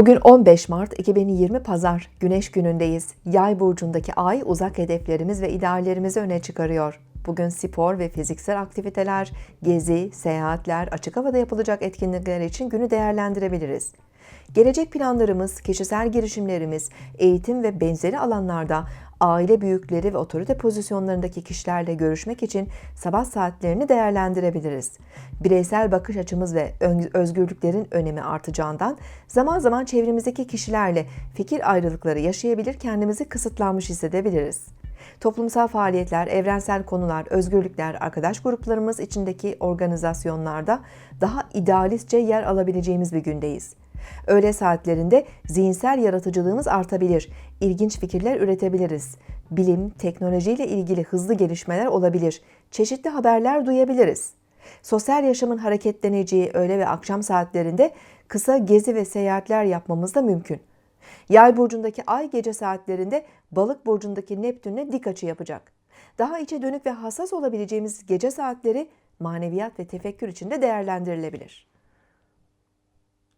Bugün 15 Mart 2020 Pazar, Güneş günündeyiz. Yay burcundaki ay uzak hedeflerimiz ve ideallerimizi öne çıkarıyor. Bugün spor ve fiziksel aktiviteler, gezi, seyahatler, açık havada yapılacak etkinlikler için günü değerlendirebiliriz. Gelecek planlarımız, kişisel girişimlerimiz, eğitim ve benzeri alanlarda aile büyükleri ve otorite pozisyonlarındaki kişilerle görüşmek için sabah saatlerini değerlendirebiliriz. Bireysel bakış açımız ve özgürlüklerin önemi artacağından zaman zaman çevremizdeki kişilerle fikir ayrılıkları yaşayabilir, kendimizi kısıtlanmış hissedebiliriz. Toplumsal faaliyetler, evrensel konular, özgürlükler, arkadaş gruplarımız içindeki organizasyonlarda daha idealistçe yer alabileceğimiz bir gündeyiz. Öğle saatlerinde zihinsel yaratıcılığımız artabilir, ilginç fikirler üretebiliriz. Bilim, teknolojiyle ilgili hızlı gelişmeler olabilir, çeşitli haberler duyabiliriz. Sosyal yaşamın hareketleneceği öğle ve akşam saatlerinde kısa gezi ve seyahatler yapmamız da mümkün. Yay burcundaki ay gece saatlerinde balık burcundaki Neptün'le dik açı yapacak. Daha içe dönük ve hassas olabileceğimiz gece saatleri maneviyat ve tefekkür için de değerlendirilebilir.